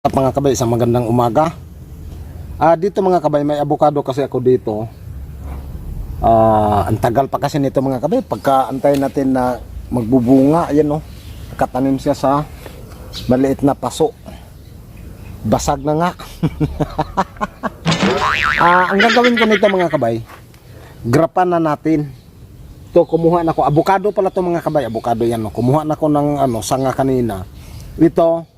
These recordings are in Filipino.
At mga kabay, isang magandang umaga. Ah, dito mga kabay, may avocado kasi ako dito. Ah, ang tagal pa kasi nito mga kabay. Pagka antay natin na magbubunga, ayan oh. Nakatanim siya sa maliit na paso. Basag na nga. ah, ang gagawin ko nito mga kabay, grapan na natin. Ito, kumuha na ko. Avocado pala to mga kabay. Avocado yan. No? Kumuha na ko ng ano, sanga kanina. Ito,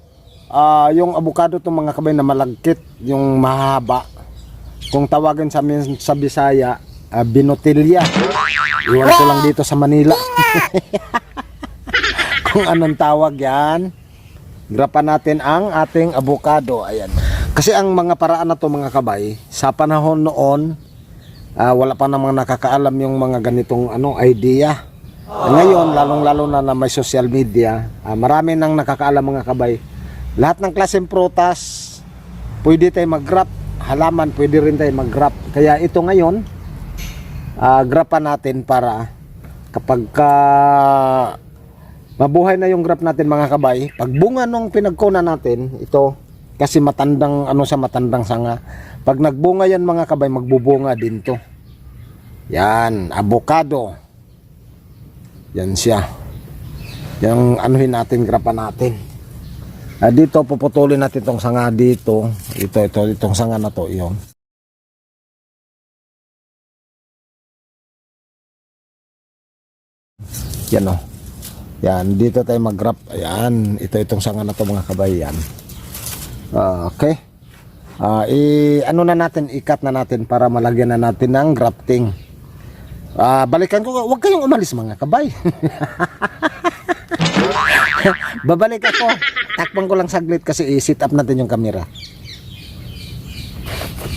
Ah, yung avocado to mga kabay na malagkit, yung mahaba. Kung tawagin sa amin sa Bisaya, ah, binotilya. Iwan ko lang dito sa Manila. Kung anong tawag yan. Grapan natin ang ating avocado. Ayan. Kasi ang mga paraan na to mga kabay, sa panahon noon, ah, wala pa namang nakakaalam yung mga ganitong ano idea. Ngayon, lalong-lalo na na may social media, ah, marami nang nakakaalam mga kabay. Lahat ng klaseng prutas, pwede tayo mag-grab. Halaman, pwede rin tayo mag-grab. Kaya ito ngayon, ah, grapan natin para kapag ka mabuhay na yung grap natin mga kabay, pag bunga nung pinagkuna natin, ito, kasi matandang, ano sa matandang sanga, pag nagbunga yan mga kabay, magbubunga din to. Yan, avocado. Yan siya. Yung anuhin natin, grapan natin. Ah, dito puputulin natin itong sanga dito. Ito, ito, itong sanga na to, iyon. Yan o. Yan, dito tayo mag-grab. Ayan, ito itong sanga na to mga kabayan. Ah, okay. Ah, i ano na natin, ikat na natin para malagyan na natin ng grafting. Ah, balikan ko, huwag kayong umalis mga kabay. Babalik ako. Takpan ko lang saglit kasi i-sit up natin yung camera.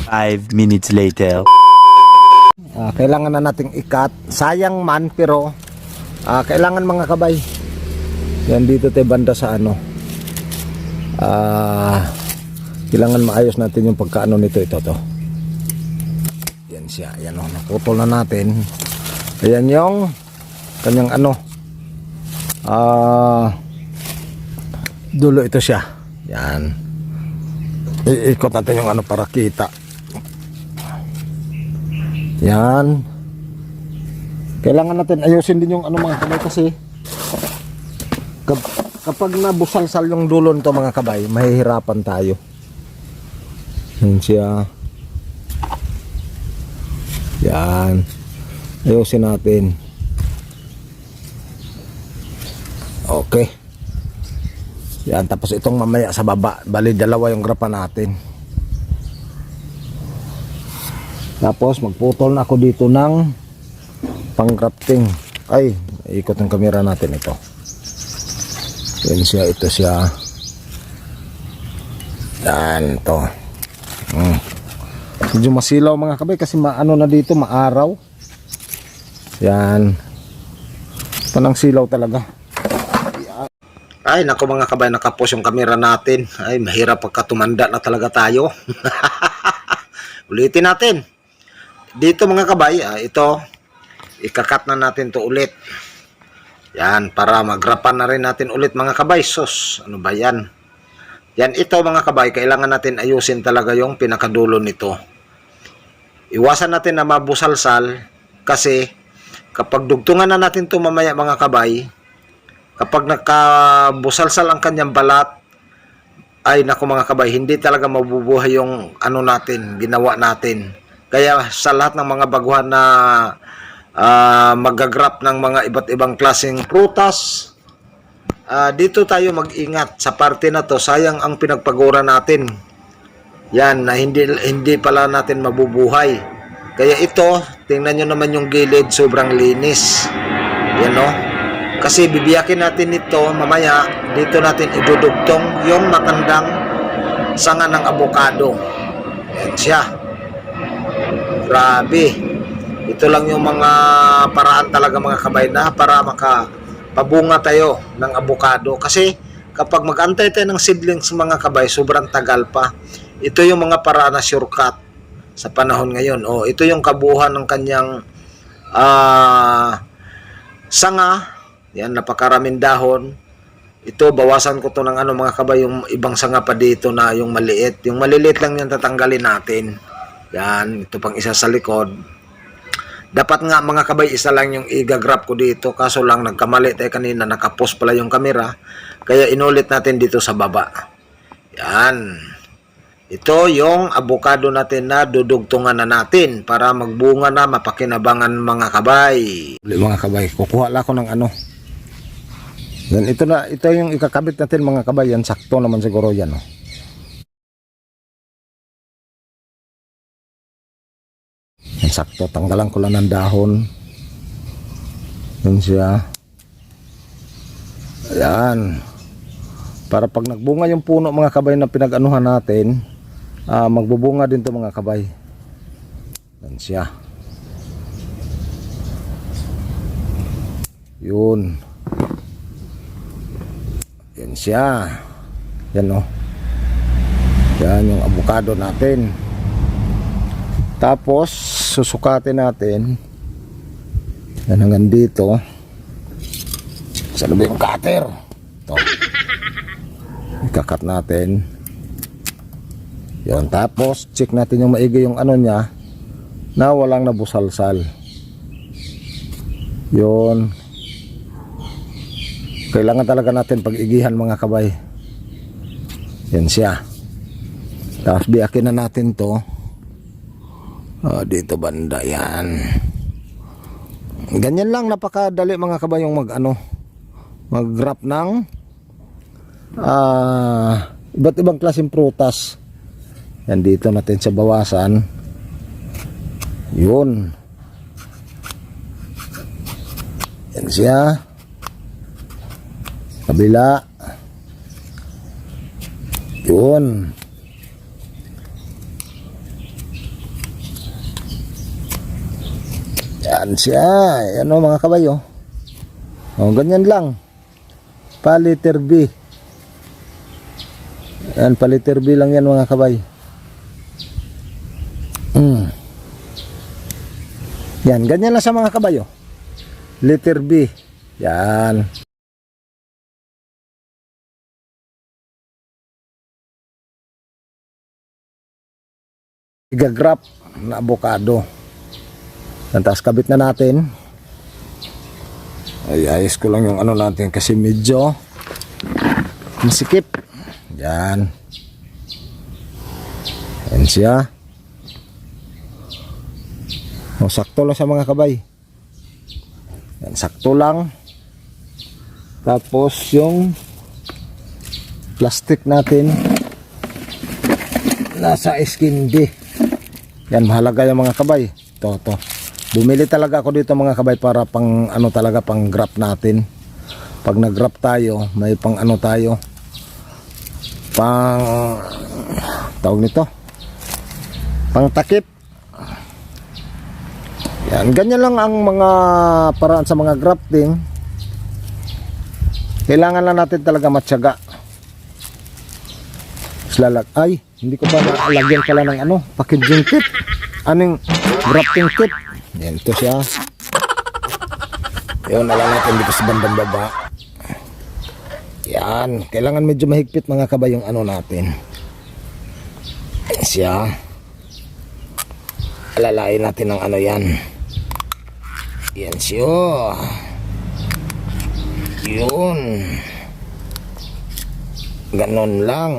Five minutes later. Ah, kailangan na nating ikat. Sayang man pero ah, kailangan mga kabay. Yan dito tayo banda sa ano. Ah, kailangan maayos natin yung pagkaano nito ito to. Yan siya. Yan oh, naputol na natin. Ayan yung kanyang ano. Ah, dulo ito siya. Yan. Iikot natin yung ano para kita. Yan. Kailangan natin ayusin din yung ano mga kabay kasi kap- kapag nabusalsal yung dulo nito mga kabay, mahihirapan tayo. Yan siya. Yan. Ayusin natin. Okay. Yan, tapos itong mamaya sa baba, bali dalawa yung grapa natin. Tapos magputol na ako dito ng pang-grafting. Ay, ikot ng kamera natin ito. Yan siya, ito siya. Yan, ito. Hmm. Medyo masilaw mga kabay kasi maano na dito, maaraw. Yan. Panang silaw talaga. Ay, nako mga kabay, nakapos yung kamera natin. Ay, mahirap pagka tumanda na talaga tayo. Ulitin natin. Dito mga kabay, ah, ito, ikakat na natin to ulit. Yan, para magrapan na rin natin ulit mga kabay. Sus, ano ba yan? Yan, ito mga kabay, kailangan natin ayusin talaga yung pinakadulo nito. Iwasan natin na mabusalsal kasi kapag dugtungan na natin to mamaya mga kabay, kapag nakabusalsal ang kanyang balat, ay naku mga kabay, hindi talaga mabubuhay yung ano natin, ginawa natin. Kaya sa lahat ng mga baguhan na uh, magagrap ng mga iba't ibang klaseng prutas, ah, dito tayo mag-ingat sa parte na to. Sayang ang pinagpagura natin. Yan, na hindi, hindi pala natin mabubuhay. Kaya ito, tingnan nyo naman yung gilid, sobrang linis. Yan no? Kasi bibiyakin natin ito mamaya, dito natin idudugtong yung matandang sanga ng abokado. Yan siya. Grabe. Ito lang yung mga paraan talaga mga kabay na para makapabunga tayo ng abokado. Kasi kapag mag-antay tayo ng seedlings mga kabay, sobrang tagal pa. Ito yung mga paraan na shortcut sa panahon ngayon. Oh, ito yung kabuuan ng kanyang ah sanga. Yan, napakaraming dahon. ito bawasan ko to ng ano mga kabay yung ibang sanga pa dito na yung maliit. Yung maliliit lang yan tatanggalin natin. Yan ito pang isa sa likod. Dapat nga mga kabay isa lang yung igagrap ko dito. Kaso lang nagkamali. Tayo kanina nakapos pala yung kamera kaya inulit natin dito sa baba. Yan. Ito yung avocado natin na dudugtungan na natin para magbunga na mapakinabangan mga kabay. Mga kabay kukuha lang ako ng ano yan, ito na, ito yung ikakabit natin mga kabayan. Sakto naman siguro yan. Oh. Yan, sakto. Tanggalan ko lang ng dahon. Yan siya. Ayan. Para pag nagbunga yung puno mga kabay na pinag-anuhan natin, ah, magbubunga din to mga kabay. Yan siya. Yun. Yan siya. Yan o. Yan yung avocado natin. Tapos, susukatin natin. Yan hanggang dito. Saan ba yung cutter? Ito. Ikakat natin. Yan. Tapos, check natin yung maigi yung ano niya na walang nabusalsal. Yun. Kailangan talaga natin pag-igihan mga kabay. Yan siya. Tapos biyakin na natin to. Ah, dito banda yan. Ganyan lang napakadali mga kabay yung mag ano mag-wrap ng ah iba't ibang klaseng prutas. Yan dito natin sa bawasan. Yun. Yan siya kabila. Yun. Yan siya. Yan o mga kabayo. O ganyan lang. Paliter B. Yan paliter B lang yan mga kabay. Mm. yan ganyan lang sa mga kabayo. Liter B. Yan igagrap na avocado. Yan, tapos kabit na natin. Ay, ayos ko lang yung ano natin kasi medyo masikip. Yan. Yan siya. O, sakto lang sa mga kabay. Yan, sakto lang. Tapos yung plastic natin nasa skin D. Yan, mahalaga yung mga kabay. Ito, to. Bumili talaga ako dito mga kabay para pang ano talaga pang grap natin. Pag nag-grap tayo, may pang ano tayo. Pang tawag nito. Pang takip. Yan, ganyan lang ang mga paraan sa mga grafting. Kailangan lang natin talaga matyaga. Slalag. Ay, hindi ko pa nalagyan pala ng ano, packaging kit. Anong grafting kit? Yan, ito siya. Yun, alam natin dito sa bandang baba. Yan, kailangan medyo mahigpit mga kabay yung ano natin. Siya. Alalain natin ng ano yan. Yan siya. Yun. Ganon lang.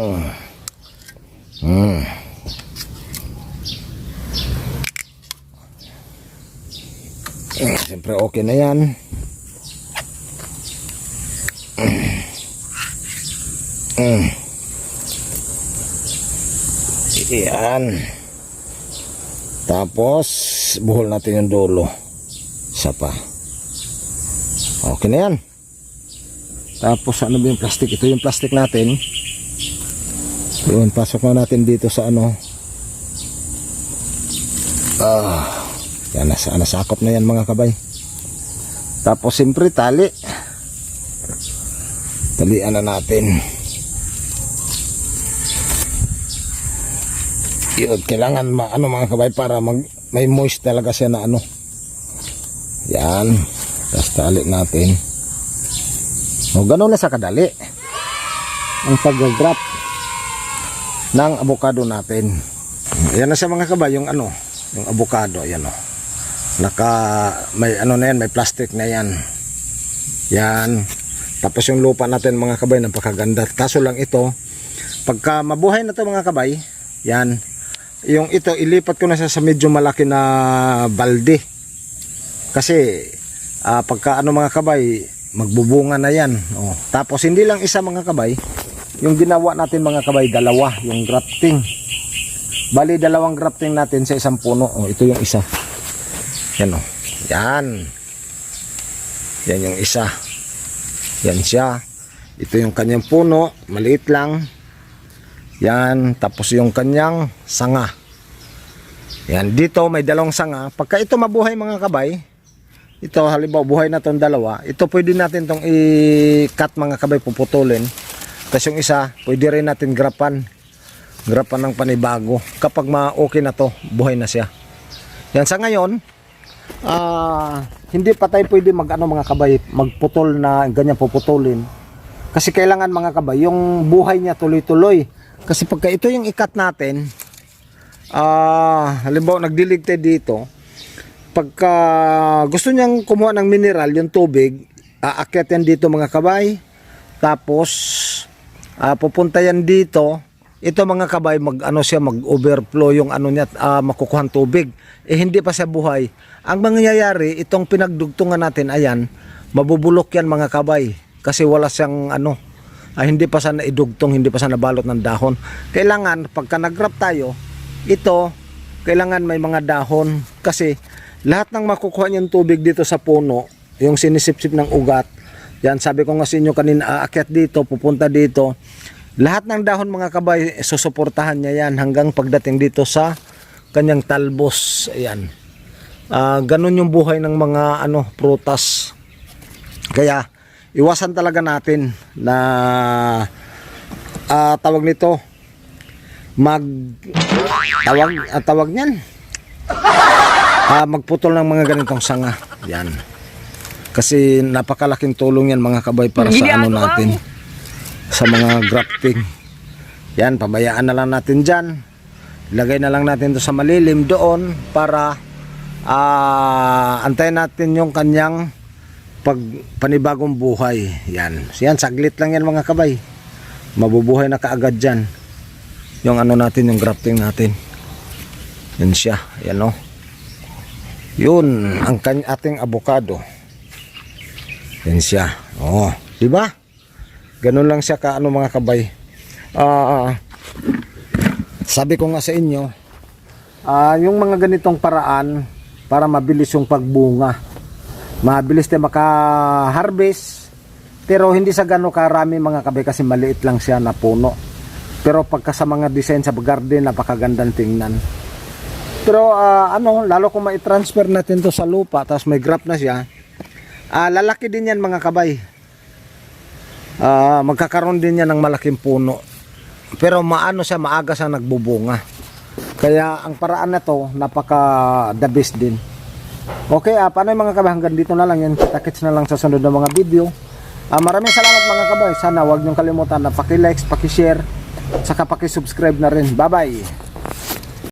Hmm. Eh, Siyempre okay na yan. Hmm. Yan. Tapos, buhol natin yung dulo. Isa pa. Okay na yan. Tapos, ano ba yung plastic? Ito yung plastic natin. Yun, pasok na natin dito sa ano. Ah, yan, nasa, nasakop na yan mga kabay. Tapos, siyempre, tali. Talian na natin. Yun, kailangan ma, ano mga kabay para mag, may moist talaga siya na ano. Yan. Tapos tali natin. O, ganun na sa kadali. ang pag-grap ng avocado natin. Ayan na siya mga kabay, yung ano, yung avocado, ayan o. Naka, may ano na yan, may plastic na yan. Yan. Tapos yung lupa natin mga kabay, napakaganda. Kaso lang ito, pagka mabuhay na to mga kabay, yan, yung ito, ilipat ko na siya sa medyo malaki na balde. Kasi, ah, pagka ano mga kabay, magbubunga na yan. Oh. Tapos hindi lang isa mga kabay, yung ginawa natin mga kabay, dalawa, yung grafting. Bali, dalawang grafting natin sa isang puno. Oh, ito yung isa. Yan oh. Yan. Yan yung isa. Yan siya. Ito yung kanyang puno, maliit lang. Yan, tapos yung kanyang sanga. Yan, dito may dalawang sanga. Pagka ito mabuhay mga kabay, ito halimbawa buhay na tong dalawa, ito pwede natin tong i-cut mga kabay puputulin. Tapos yung isa, pwede rin natin grapan. Grapan ng panibago. Kapag ma-okay na to, buhay na siya. Yan sa ngayon, ah hindi pa tayo pwede mag ano mga kabay, magputol na ganyan puputulin. Kasi kailangan mga kabay, yung buhay niya tuloy-tuloy. Kasi pagka ito yung ikat natin, ah halimbawa nagdilig tayo dito, pagka gusto niyang kumuha ng mineral, yung tubig, aakyat yan dito mga kabay. Tapos, ah, pupunta yan dito. Ito mga kabay, mag, ano siya, mag-overflow yung ano niya, ah, makukuhan tubig. Eh, hindi pa siya buhay. Ang mangyayari, itong pinagdugtungan natin, ayan, mabubulok yan mga kabay. Kasi wala siyang ano, ah, hindi pa siya naidugtong, hindi pa siya nabalot ng dahon. Kailangan, pagka nag-grab tayo, ito, kailangan may mga dahon. Kasi, lahat ng makukuha niyang tubig dito sa puno, yung sinisipsip ng ugat, yan, sabi ko nga sa inyo kanina, aakyat dito, pupunta dito. Lahat ng dahon mga kabay, susuportahan niya yan hanggang pagdating dito sa kanyang talbos. Ayan. Ah, ganun yung buhay ng mga ano, prutas. Kaya, iwasan talaga natin na ah, tawag nito, mag tawag ah, tawag niyan ah, magputol ng mga ganitong sanga yan kasi napakalaking tulong yan mga kabay para sa ano natin. sa mga grafting yan pabayaan na lang natin dyan. Ilagay na lang natin to sa malilim doon para ah, antayin natin yung kanyang pag panibagong buhay. Yan. Yan saglit lang yan mga kabay. Mabubuhay na kaagad dyan. Yung ano natin yung grafting natin. Yan siya. Yan o yun ang ating avocado yan siya. Oh di ba ganun lang siya ka ano mga kabay. Ah sabi ko nga sa inyo ah yung mga ganitong paraan para mabilis yung pagbunga. Mabilis tayo maka-harvest pero hindi sa gano'ng karami mga kabay kasi maliit lang siya na puno. Pero pagka sa mga design sa garden, napakagandang tingnan. Pero ah, ano, lalo kung mai-transfer natin to sa lupa, tapos may graph na siya, ah, lalaki din yan mga kabay. Ah, magkakaroon din yan ng malaking puno. Pero maano siya, maaga siya nagbubunga. Kaya ang paraan na to, napaka the best din. Okay, ah, paano yung mga kabay? Hanggang dito na lang yan. Kita-kits na lang sa sunod na mga video. Ah, maraming salamat mga kabay. Sana wag niyong kalimutan na paki-likes, paki-share, saka paki-subscribe na rin. Bye-bye!